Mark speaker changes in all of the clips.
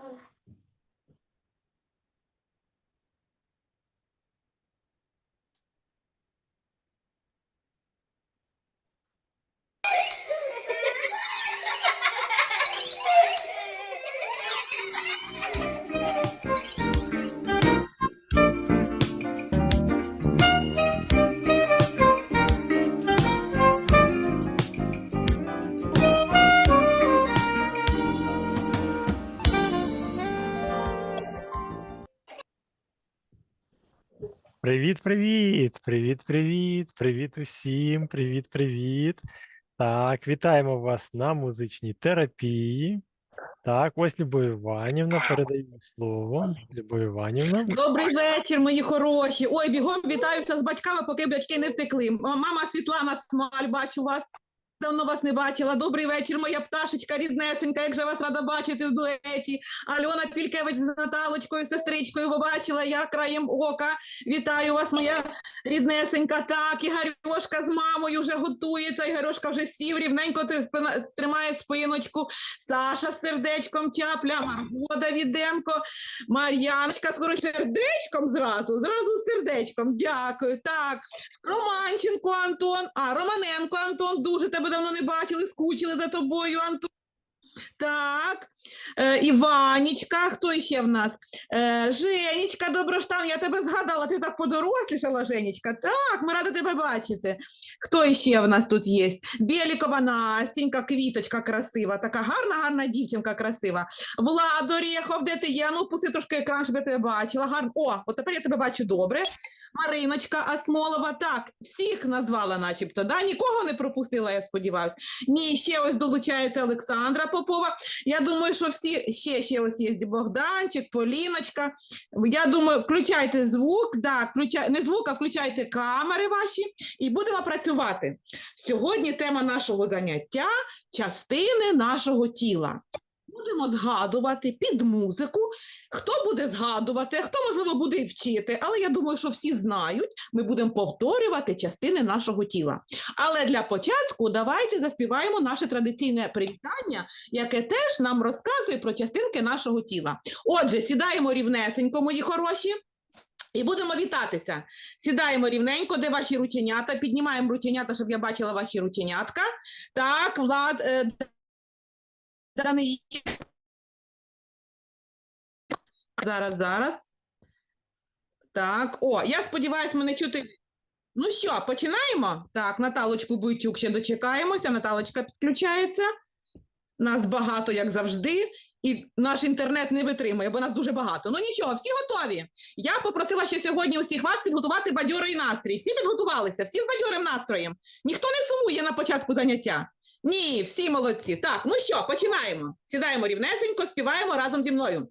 Speaker 1: Привіт, привіт, привіт, привіт, привіт Привіт усім, привіт, привіт. Так, вітаємо вас на музичній терапії. Так, ось Любов Іванівна, передаємо слово. Любов Іванівна.
Speaker 2: Добрий вечір, мої хороші. Ой, бігом вітаюся з батьками, поки батьки не втекли. Мама Світлана Смаль, бачу вас. Давно вас не бачила. Добрий вечір, моя пташечка ріднесенька. Як же вас рада бачити в дуеті. Альона Пількевич з Наталочкою, сестричкою побачила я краєм ока. Вітаю вас, моя ріднесенька. Так, Ігорьошка з мамою вже готується. Ігорьошка вже сів, рівненько тримає спиночку. Саша з сердечком чапля, Марго Давіденко. Мар'яночка, скоро сердечком зразу, зразу з сердечком. Дякую. Так, Романченко Антон, а Романенко Антон, дуже тебе давно не бачили, скучили за тобою, Антон. Так, е, Іванічка, хто ще в нас? Е, Женечка Доброштан, я тебе згадала, ти так подорослішала, Женечка. Так, ми раді тебе бачити. Хто ще в нас тут є? Білікова Настінька, квіточка красива, така гарна, гарна дівчинка красива. Влад Орєхов, де ти є? Ну, пусти трошки екран, щоб я тебе бачила. Гарно. О, от тепер я тебе бачу добре. Мариночка Асмолова. Так, всіх назвала, начебто. Да? Нікого не пропустила, я сподіваюся. Ні, ще ось долучаєте Олександра Попова. Я думаю, що всі ще, ще ось є Богданчик, Поліночка. Я думаю, включайте звук, да, включай, не звук, а включайте камери ваші і будемо працювати. Сьогодні тема нашого заняття частини нашого тіла. Будемо згадувати під музику. Хто буде згадувати, хто, можливо, буде і вчити, але я думаю, що всі знають, ми будемо повторювати частини нашого тіла. Але для початку давайте заспіваємо наше традиційне привітання, яке теж нам розказує про частинки нашого тіла. Отже, сідаємо рівнесенько, мої хороші. І будемо вітатися. Сідаємо рівненько, де ваші рученята. Піднімаємо рученята, щоб я бачила ваші рученятка. Так, Влад, Даниїл. Зараз, зараз. Так, о, я сподіваюся, мене чути. Ну що, починаємо? Так, Наталочку Буйчук ще дочекаємося. Наталочка підключається. Нас багато, як завжди, і наш інтернет не витримує, бо нас дуже багато. Ну нічого, всі готові. Я попросила ще сьогодні усіх вас підготувати бадьорий настрій. Всі підготувалися, всі з бадьорим настроєм. Ніхто не сумує на початку заняття. Ні, всі молодці. Так, ну що, починаємо. Сідаємо рівнесенько, співаємо разом зі мною.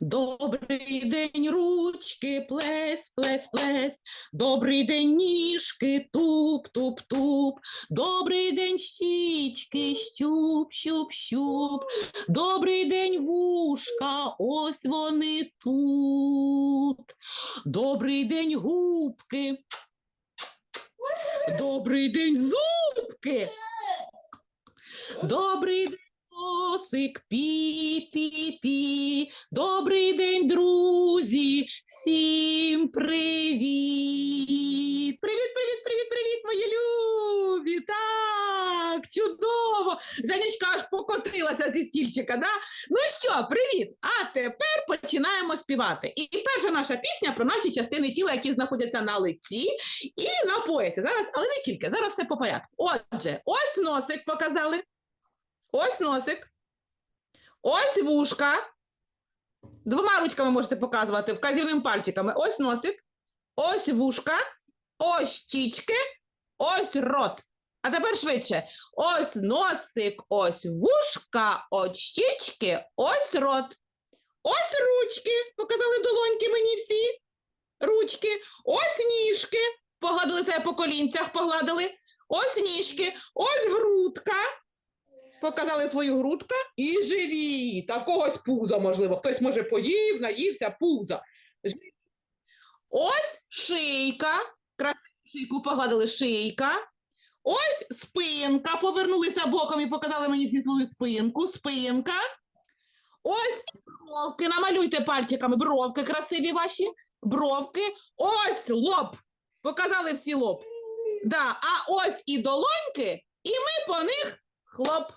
Speaker 2: Добрий день, ручки, плес, плес, плес. Добрий день, ніжки, туп, туп, туп. Добрий день, щічки, щуп, щуп, щуп. Добрий день, вушка, ось вони тут. Добрий день, губки. Добрий день, зубки. Добрий день, носик, пі-пі-пі. Добрий день, друзі. Всім привіт. Привіт, привіт, привіт, привіт, мої любі. Так, чудово. Женечка аж покотилася зі стільчика, да? Ну що, привіт! А тепер починаємо співати. І перша наша пісня про наші частини тіла, які знаходяться на лиці і на поясі. Зараз, але не тільки, зараз все по порядку. Отже, ось носик показали. Ось носик. Ось вушка. Двома ручками можете показувати, вказівним пальчиками. Ось носик, ось вушка, ось щічки, ось рот. А тепер швидше. Ось носик, ось вушка, ось щічки, ось рот. Ось ручки. Показали долоньки мені всі. Ручки. Ось ніжки. Погладили себе по колінцях, погладили. Ось ніжки, ось грудка. Показали свою грудка і живіт. А в когось пузо, можливо. Хтось може поїв, наївся, пузо. Ось шийка. Красиву шийку погладили шийка. Ось спинка. Повернулися боком і показали мені всі свою спинку. Спинка. Ось Бровки намалюйте пальчиками. Бровки красиві ваші. Бровки. Ось лоб. Показали всі лоб. Да, а ось і долоньки, і ми по них хлоп.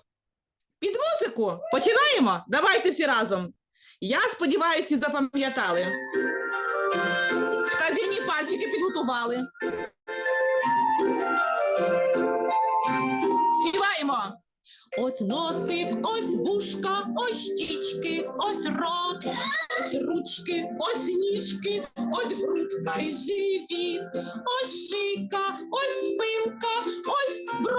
Speaker 2: Під музику починаємо. Давайте всі разом. Я сподіваюся, запам'ятали. Вказівні пальчики підготували. Співаємо. Ось носик, ось вушка, ось щічки, ось рот, ось ручки, ось ніжки, ось грудка і живіт, ось шийка, ось спинка, ось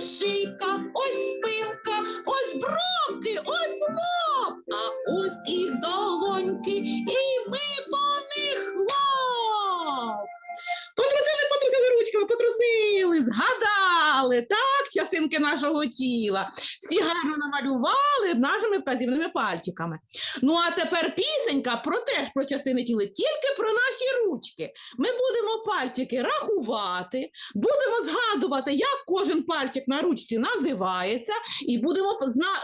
Speaker 2: шийка, ось спинка, ось бровки, ось лоб, а ось і долоньки, і ми по них хлоп. Потрусили, потрусили ручками, потрусили, згадали, так, частинки нашого тіла. Всі гарно намалювали нашими вказівними пальчиками. Ну а тепер пісенька про теж про частини тіла, тільки про наші ручки. Ми будемо пальчики рахувати, будемо згадувати, як кожен пальчик на ручці називається, і будемо,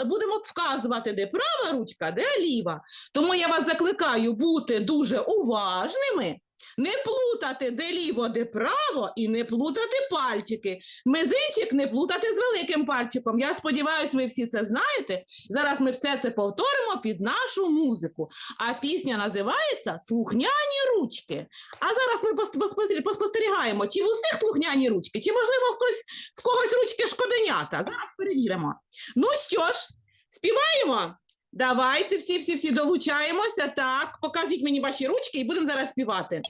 Speaker 2: будемо вказувати, де права ручка, де ліва. Тому я вас закликаю бути дуже уважними. Не плутати де ліво, де право, і не плутати пальчики. Мизинчик не плутати з великим пальчиком. Я сподіваюся, ви всі це знаєте. Зараз ми все це повторимо під нашу музику. А пісня називається Слухняні ручки. А зараз ми поспостерігаємо, чи в усіх слухняні ручки, чи можливо хтось в когось ручки шкоденята. Зараз перевіримо. Ну що ж, співаємо. Давайте всі, всі, всі долучаємося. Так, покажіть мені ваші ручки і будемо зараз співати.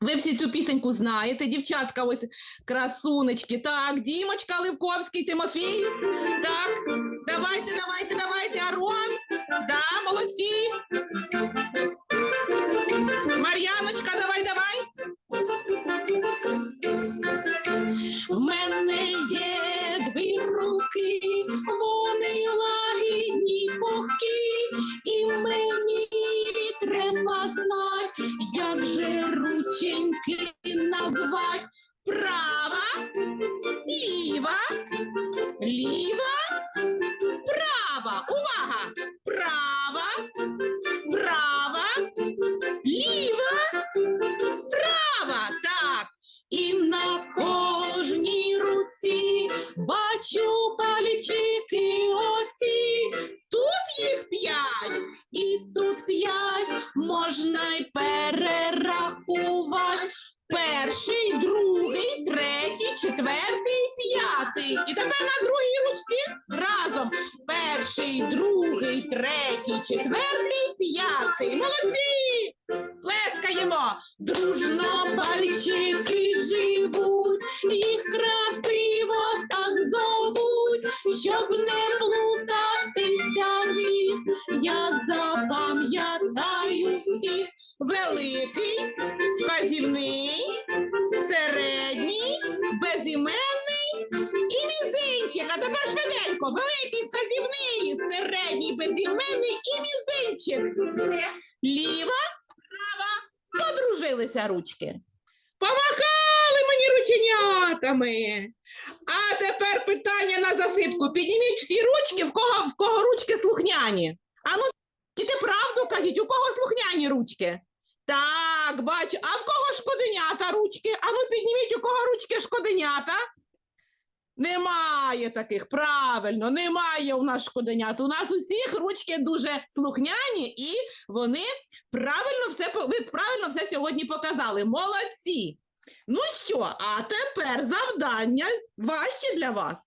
Speaker 2: Ви всі цю пісеньку знаєте, дівчатка, ось красунечки. Так, Дімочка Левковський, Тимофій. Так, давайте, давайте, давайте, Арон. Да, молодці. Мар'яночка, давай, І тепер на другій ручці разом. Перший, другий, третій, четвертий, Це ліва, права. Подружилися ручки. Помахали мені рученятами. А тепер питання на засипку. Підніміть всі ручки, в кого, в кого ручки слухняні. А ну, діти правду кажіть, у кого слухняні ручки? Так, бачу. А в кого шкоденята ручки? А ну підніміть, у кого ручки шкоденята? Немає таких, правильно, немає у нас шкоденят. У нас усіх ручки дуже слухняні, і вони правильно все ви правильно все сьогодні показали. Молодці. Ну що, а тепер завдання важче для вас.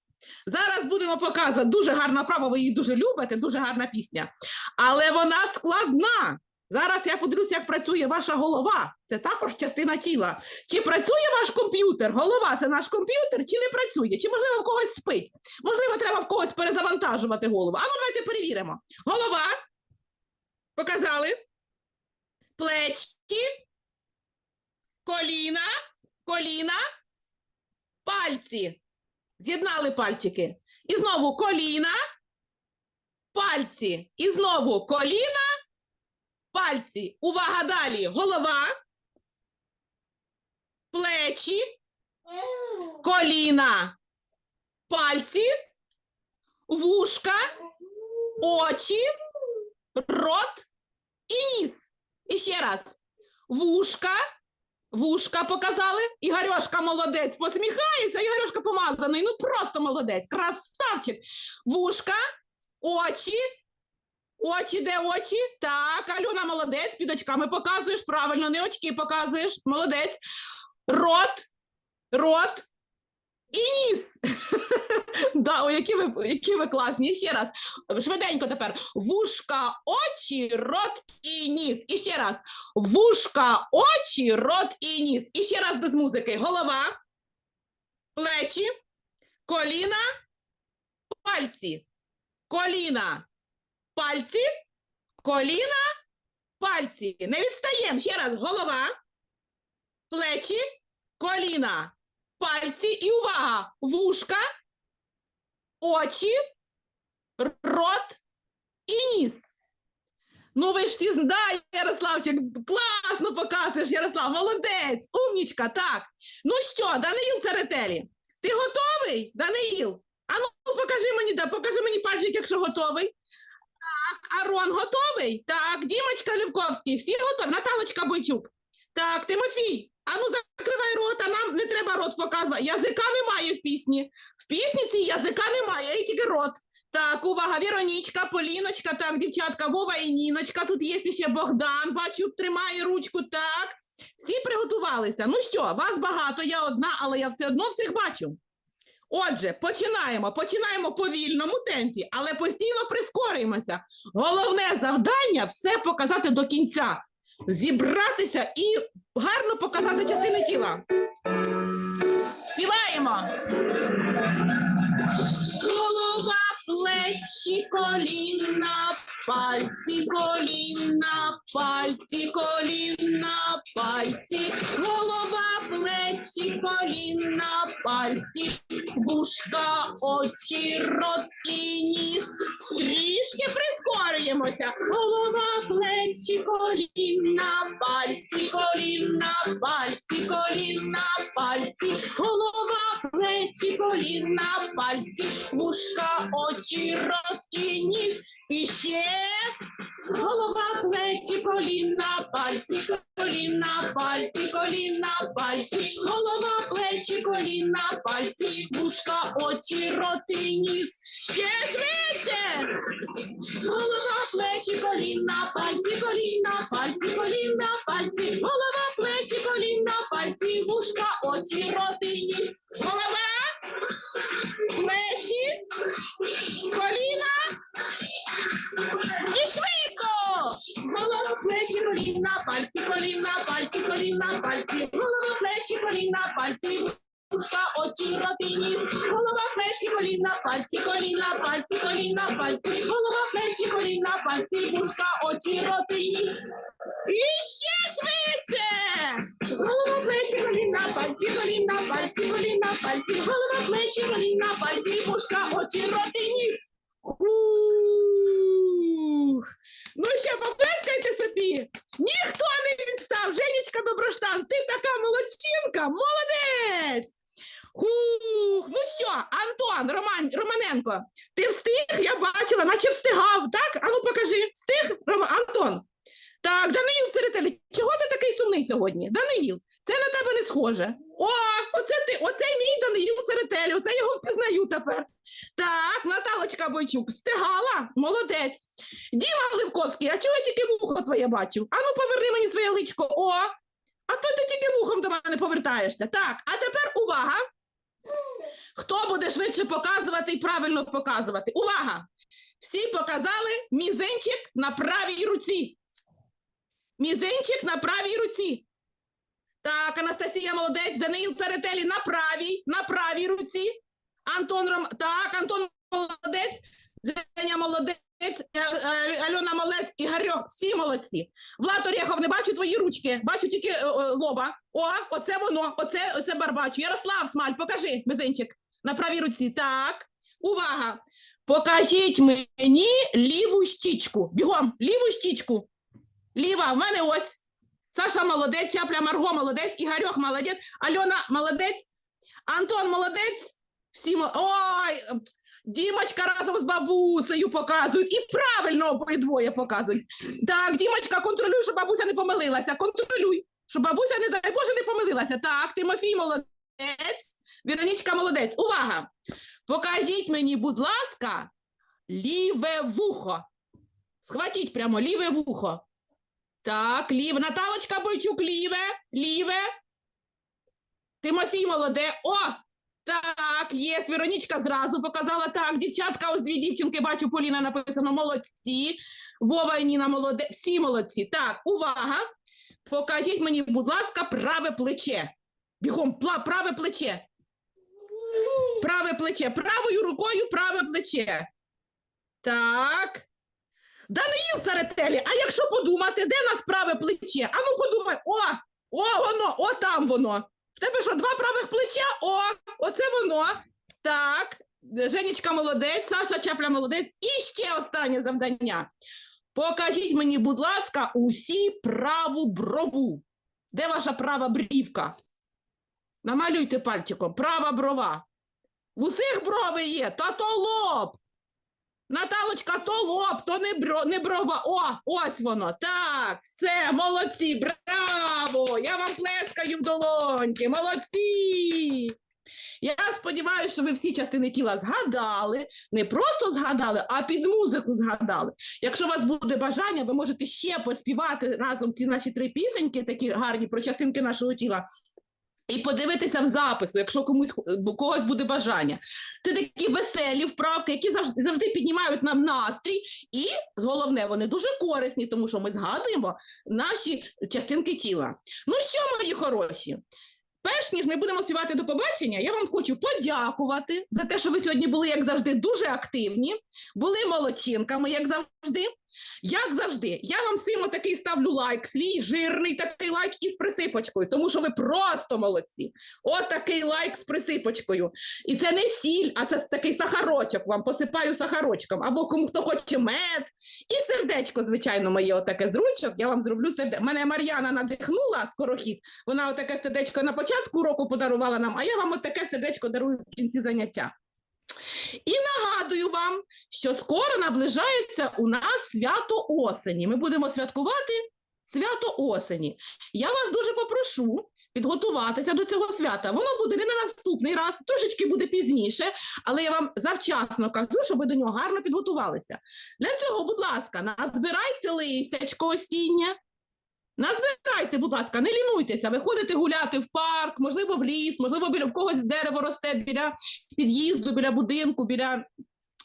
Speaker 2: Зараз будемо показувати дуже гарна права, ви її дуже любите, дуже гарна пісня. Але вона складна. Зараз я подивлюся, як працює ваша голова. Це також частина тіла. Чи працює ваш комп'ютер? Голова це наш комп'ютер, чи не працює? Чи можливо в когось спить? Можливо, треба в когось перезавантажувати голову. А ну давайте перевіримо. Голова. Показали. Плечі. коліна, коліна, пальці. З'єднали пальчики. І знову коліна, пальці. І знову коліна, пальці. Увага далі. Голова, плечі, коліна, пальці, вушка, очі, рот і ніс. І ще раз. Вушка, вушка показали. Ігорьошка молодець. Посміхається, Ігорьошка помазаний. Ну просто молодець. Красавчик. Вушка, очі. Очі, де очі? Так, Альона молодець. Під очками показуєш. Правильно, не очки показуєш. Молодець. Рот, рот і ніс. да, о, які ви, які ви класні. Ще раз. Швиденько тепер. Вушка, очі, рот і ніс. І ще раз. Вушка, очі, рот і ніс. І ще раз без музики. Голова, плечі, коліна, пальці. Коліна, пальці, коліна, пальці. Не відстаємо. Ще раз. Голова, плечі, коліна, пальці і увага! Вушка, очі, рот і ніс. Ну, ви ж всі зна- да, Ярославчик, класно показуєш, Ярослав, молодець, умнічка, так. Ну що, Даниїл Церетелі, ти готовий, Даниїл? А ну покажи мені, да, покажи мені пальчик, якщо готовий. Так, Арон готовий? Так, Дімочка Лівковський, всі готові. Наталочка Бойчук. Так, Тимофій, а ну закривай рот, а нам не треба рот показувати. Язика немає в пісні. В пісні цій язика немає, є тільки рот. Так, увага, Віронічка, Поліночка, так, дівчатка, Вова і Ніночка. Тут є ще Богдан, бачу, тримає ручку, так. Всі приготувалися. Ну що, вас багато, я одна, але я все одно всіх бачу. Отже, починаємо. Починаємо по повільному темпі, але постійно прискорюємося. Головне завдання все показати до кінця. Зібратися і гарно показати частини тіла. Співаємо. Голова, плечі, коліна, пальці, коліна, пальці, коліна, пальці, голова, плечі, коліна, пальці, вушка, очі, рот і ніс. Трішки прискорюємося. Голова, плечі, коліна, пальці, коліна, пальці, коліна, пальці, голова, плечі, коліна, пальці, вушка, очі, рот і ніс. І ще голова, плечі, коліна, пальці, коліна, пальці, коліна, пальці, голова, плечі, коліна, пальці, вушка, очі, рот і ніс. Ще швидше! Голова, плечі, коліна, пальці, коліна, пальці, коліна, пальці, голова, плечі, коліна, пальці, вушка, очі, рот коліна, голова, плечі, коліна, пальці, вушка, очі, рот і ще швидше! Голова, плечі, коліна, пальці, коліна, пальці, коліна, пальці, голова, плечі, коліна, пальці, вушка, очі, рот. Ух! Ну ще поплескайте собі. Ніхто не відстав. Женечка Доброштан, ти така молодчинка, молодець. Хух, що, Антон Роман, Романенко, ти встиг? Я бачила, наче встигав, так? Ану покажи, встиг, Рома, Антон. Так, Даниїл Церетелі, чого ти такий сумний сьогодні? Даниїл, це на тебе не схоже. О, оце ти, оце мій Даниїл Церетелі, оце його впізнаю тепер. Так, Наталочка Бойчук, встигала? Молодець. Діма Левковський, а чого я тільки вухо твоє бачу? Ану, поверни мені своє личко. О, а то ти тільки вухом до мене повертаєшся. Так, а тепер увага. Хто буде швидше показувати і правильно показувати? Увага! Всі показали мізинчик на правій руці. Мізинчик на правій руці. Так, Анастасія молодець, Даниїл Царетелі на правій, на правій руці. Антон Ром... Так, Антон молодець. Женя молодець, Альона молодець, Ігорьок, всі молодці. Влад Орєхов, не бачу твої ручки, бачу тільки е, е, лоба. О, оце воно, оце, оце барбачу. Ярослав Смаль, покажи, мизинчик, на правій руці. Так, увага. Покажіть мені ліву щічку. Бігом, ліву щічку. Ліва, в мене ось. Саша молодець, Чапля Марго молодець, Ігорьох молодець, Альона молодець, Антон молодець. Всі мол... Ой, Дімочка разом з бабусею показують. І правильно обидвоє показують. Так, Дімочка, контролюй, щоб бабуся не помилилася. Контролюй, щоб бабуся, не дай Боже, не помилилася. Так, Тимофій молодець, Віронічка молодець. Увага! Покажіть мені, будь ласка, ліве вухо. Схватіть прямо ліве вухо. Так, ліве. Наталочка Бойчук, ліве, ліве. Тимофій молоде. О! Так, є. Веронічка зразу показала. Так, дівчатка, ось дві дівчинки, бачу, Поліна написано, молодці. Вова і Ніна молоде. Всі молодці. Так, увага. Покажіть мені, будь ласка, праве плече. Бігом, пла- праве плече. Праве плече. Правою рукою праве плече. Так. Даниїл Царетелі, а якщо подумати, де в нас праве плече? А ну подумай, о, о, воно, о, там воно. Тебе що, два правих плеча? О, оце воно. Так, Женечка молодець, Саша Чапля молодець. І ще останнє завдання. Покажіть мені, будь ласка, усі праву брову. Де ваша права брівка? Намалюйте пальчиком. Права брова. В усіх брови є, та то лоб. Наталочка, то лоб, то не, бро, не брова. О, ось воно. Так, все, молодці, браво! Я вам плескаю в долоньки, молодці! Я сподіваюся, що ви всі частини тіла згадали, не просто згадали, а під музику згадали. Якщо у вас буде бажання, ви можете ще поспівати разом ці наші три пісеньки, такі гарні про частинки нашого тіла. І подивитися в запису, якщо комусь у когось буде бажання. Це такі веселі вправки, які завжди, завжди піднімають нам настрій, і головне, вони дуже корисні, тому що ми згадуємо наші частинки тіла. Ну що, мої хороші? Перш ніж ми будемо співати до побачення, я вам хочу подякувати за те, що ви сьогодні були, як завжди, дуже активні, були молодчинками, як завжди. Як завжди, я вам всім такий ставлю лайк, свій жирний такий лайк із присипочкою, тому що ви просто молодці. От такий лайк з присипочкою. І це не сіль, а це такий сахарочок вам посипаю сахарочком. Або кому хто хоче мед. І сердечко, звичайно, моє отаке з ручок. Я вам зроблю сердечко. Мене Мар'яна надихнула скорохід. Вона отаке сердечко на початку року подарувала нам, а я вам отаке сердечко дарую в кінці заняття. І нагадую вам, що скоро наближається у нас свято осені. Ми будемо святкувати свято осені. Я вас дуже попрошу підготуватися до цього свята. Воно буде не на наступний раз, трошечки буде пізніше, але я вам завчасно кажу, щоб ви до нього гарно підготувалися. Для цього, будь ласка, назбирайте листячко осіннє. Назбирайте, будь ласка, не лінуйтеся, виходите гуляти в парк, можливо, в ліс, можливо, біля в когось дерево росте біля під'їзду, біля будинку, біля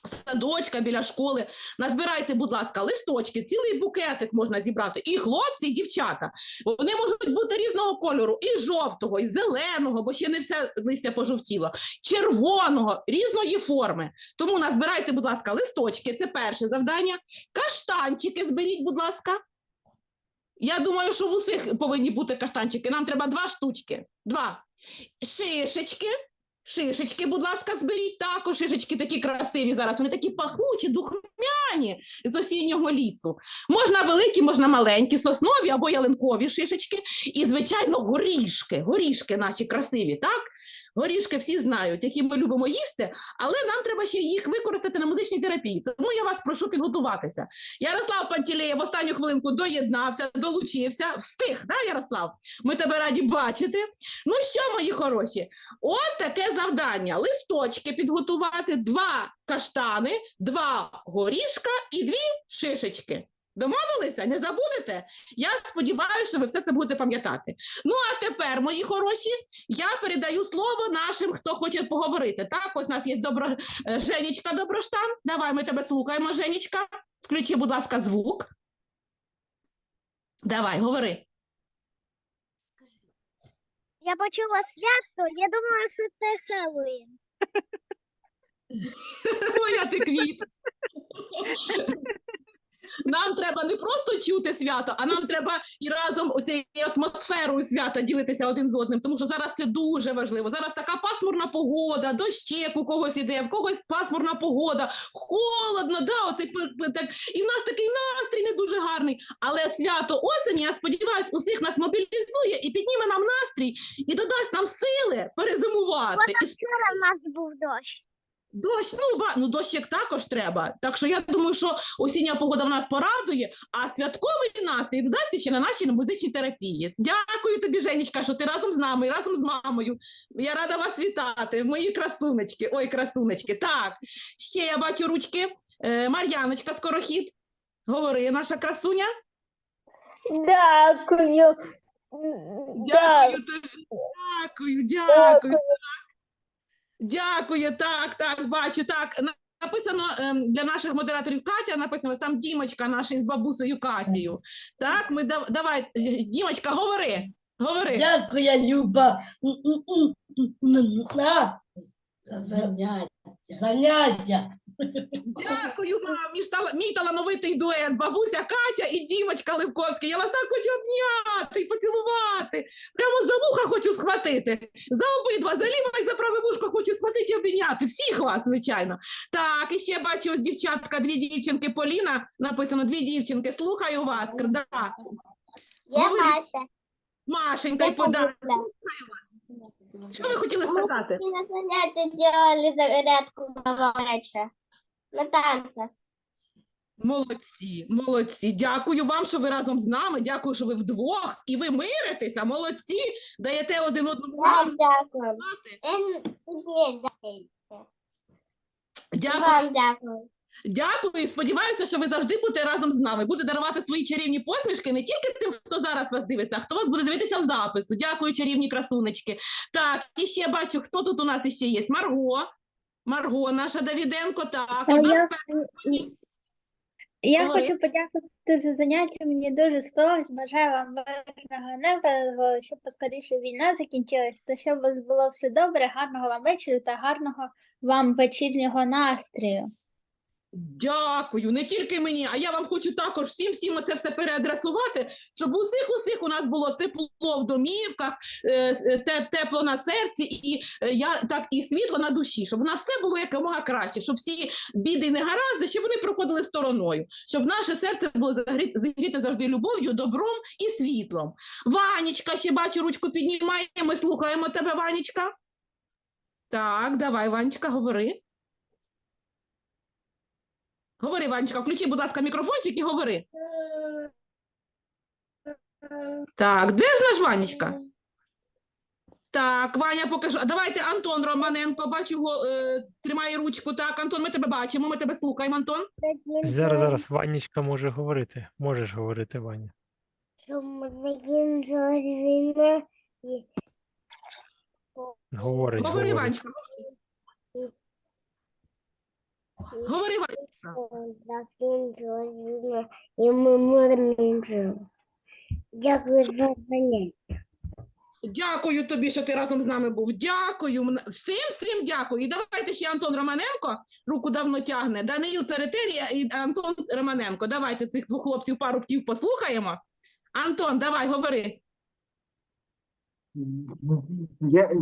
Speaker 2: садочка, біля школи. Назбирайте, будь ласка, листочки, цілий букетик можна зібрати. І хлопці, і дівчата. Вони можуть бути різного кольору, і жовтого, і зеленого, бо ще не все листя пожовтіло, червоного, різної форми. Тому назбирайте, будь ласка, листочки, це перше завдання. Каштанчики зберіть, будь ласка. Я думаю, що в усіх повинні бути каштанчики. Нам треба два штучки. Два. Шишечки. Шишечки, будь ласка, зберіть також. Шишечки такі красиві зараз. Вони такі пахучі, духмяні з осіннього лісу. Можна великі, можна маленькі, соснові або ялинкові шишечки. І, звичайно, горішки. Горішки наші красиві, так? Горішки всі знають, які ми любимо їсти, але нам треба ще їх використати на музичній терапії. Тому я вас прошу підготуватися. Ярослав Пантілеєв в останню хвилинку доєднався, долучився, встиг, да, Ярослав? Ми тебе раді бачити. Ну що, мої хороші? От таке завдання: листочки підготувати, два каштани, два горішка і дві шишечки. Домовилися? Не забудете? Я сподіваюся, що ви все це будете пам'ятати. Ну а тепер, мої хороші, я передаю слово нашим, хто хоче поговорити. Так, ось у нас є добро... е, Женечка Доброштан. Давай ми тебе слухаємо, Женечка. Включи, будь ласка, звук. Давай, говори.
Speaker 3: Я почула свято, я думаю, що це Хеллоуін.
Speaker 2: Моя ти квіт. Нам треба не просто чути свято, а нам треба і разом оцією атмосферою свята ділитися один з одним, тому що зараз це дуже важливо. Зараз така пасмурна погода, дощек у когось іде, в когось пасмурна погода, холодно, да, оце так, і в нас такий настрій не дуже гарний. Але свято осені, я сподіваюся, усіх нас мобілізує і підніме нам настрій, і додасть нам сили перезимувати.
Speaker 3: Вчора в нас був дощ.
Speaker 2: Дощ, ну, ба, ну дощик також треба. Так що я думаю, що осіння погода в нас порадує, а святковий настрій додасть ще на нашій музичній терапії. Дякую тобі, Женечка, що ти разом з нами, разом з мамою. Я рада вас вітати, мої красунечки. Ой, красунечки. Так, ще я бачу ручки. Е, Мар'яночка Скорохід. Говори, наша красуня.
Speaker 3: Дякую.
Speaker 2: Дякую тобі. Дякую, дякую. Дякую, так, так, бачу, так. Написано ем, для наших модераторів Катя, написано там Дімочка наша із бабусею Катію. Так, ми дав, давай, е, Дімочка, говори. Говори.
Speaker 4: Дякую, Люба. На за заняття. Заняття.
Speaker 2: Дякую вам, мій, тала- мій талановитий дует, бабуся Катя і Дімочка Левковський. Я вас так хочу обняти і поцілувати. Прямо за вуха хочу схватити. За обидва, за ліве і за праве вушко хочу схватити і обійняти. Всіх вас, звичайно. Так, і ще бачу ось дівчатка, дві дівчинки Поліна. Написано дві дівчинки. Слухаю вас. Да.
Speaker 3: Я
Speaker 2: Говори.
Speaker 3: Маша.
Speaker 2: Машенька й
Speaker 3: Я
Speaker 2: Що ви хотіли сказати?
Speaker 3: Мы на занятия делали зарядку на вечер. На танцах.
Speaker 2: Молодці, молодці. Дякую вам, що ви разом з нами. Дякую, що ви вдвох і ви миритеся. Молодці. Даєте один одному
Speaker 3: Вам дякую. Ем, дякую.
Speaker 2: Дякую,
Speaker 3: Вам дякую.
Speaker 2: дякую. І сподіваюся, що ви завжди будете разом з нами. Будете дарувати свої чарівні посмішки не тільки тим, хто зараз вас дивиться, а хто вас буде дивитися в запису. Дякую, чарівні красунечки. Так, і ще бачу, хто тут у нас іще є. Марго. Марго, наша Давіденко. Так,
Speaker 5: А
Speaker 2: одна
Speaker 5: я- Я
Speaker 2: Говори.
Speaker 5: хочу подякувати за заняття. Мені дуже сподобалось. Бажаю вам мирного неба, щоб поскоріше війна закінчилась, та щоб у вас було все добре, гарного вам вечора та гарного вам вечірнього настрою.
Speaker 2: Дякую, не тільки мені, а я вам хочу також всім всім це все переадресувати, щоб усіх усіх у нас було тепло в домівках, е, е, те- тепло на серці, і е, я так і світло на душі, щоб у нас все було якомога краще, щоб всі біди і негаразди, щоб вони проходили стороною, щоб наше серце було загріте завжди любов'ю, добром і світлом. Ванечка, ще бачу, ручку піднімає. Ми слухаємо тебе, Ванечка. Так, давай, Ванечка, говори. Говори, Ванечка, включи, будь ласка, мікрофончик і говори. Так, де ж наш Ванечка? Так, Ваня, покажу. Давайте Антон Романенко, бачу, його, е, тримає ручку. Так, Антон, ми тебе бачимо, ми тебе слухаємо, Антон.
Speaker 1: Зараз, зараз Ванечка може говорити. Можеш говорити, Ваня. Говорить,
Speaker 2: Говори. Ванечка. Говори, Ванечка.
Speaker 3: закінчили і ми мирно. Дякую за заняття.
Speaker 2: Дякую тобі, що ти разом з нами був. Дякую. Всім, всім дякую. І давайте ще Антон Романенко, руку давно тягне, Даниїл Церетерія і Антон Романенко. Давайте цих двох хлопців парубків послухаємо. Антон, давай, говори.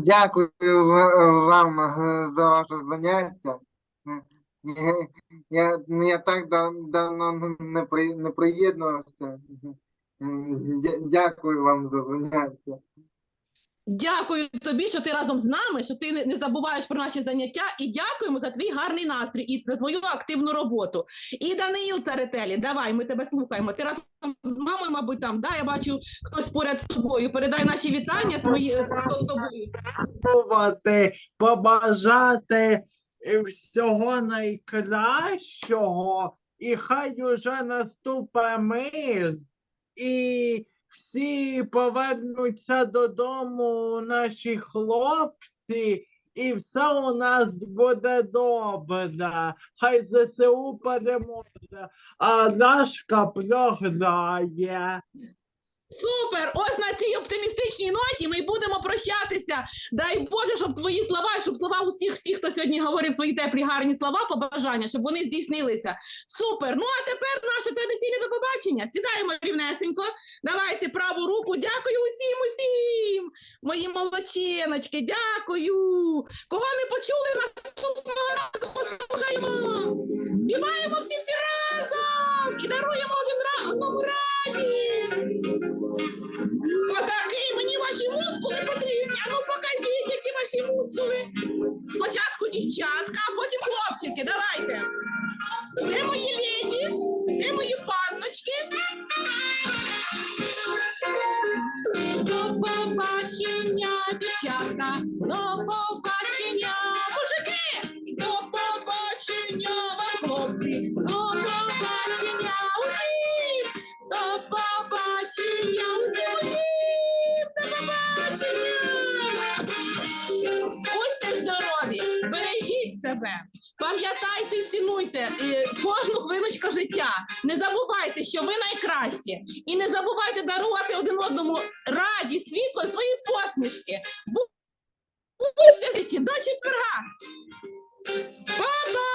Speaker 6: Дякую вам е, за ваше заняття. Я, я, ну, я так дав- давно не, при, не приєднувався. Дякую вам за заняття.
Speaker 2: Дякую тобі, що ти разом з нами, що ти не, забуваєш про наші заняття, і дякуємо за твій гарний настрій і за твою активну роботу. І Даниїл Царетелі, давай, ми тебе слухаємо. Ти разом з мамою, мабуть, там, да, я бачу хтось поряд з тобою. Передай наші вітання твої, хто з тобою.
Speaker 7: побажати всього найкращого, і хай уже наступить мир, і всі повернуться додому наші хлопці, і все у нас буде добре. Хай ЗСУ переможе, а Рашка програє.
Speaker 2: Супер! Ось на цій оптимістичній ноті ми будемо прощатися. Дай Боже, щоб твої слова, щоб слова усіх, всіх, хто сьогодні говорив свої теплі гарні слова, побажання, щоб вони здійснилися. Супер! Ну а тепер наше традиційне до побачення. Сідаємо рівнесенько. Давайте праву руку. Дякую усім, усім. Мої молодчиночки, дякую. Кого не почули, наступного разу послухаємо. Співаємо всі всі разом і даруємо один раз одному радість. Ваші мускули. Спочатку дівчатка, а потім хлопчики. Давайте. Де мої леді? Де мої панночки? До побачення, дівчатка, до побачення, Пам'ятайте і цінуйте е, кожну хвилочку життя. Не забувайте, що ви найкращі, і не забувайте дарувати один одному радість, світло, свої посмішки. Будьте до четверга. Па-па!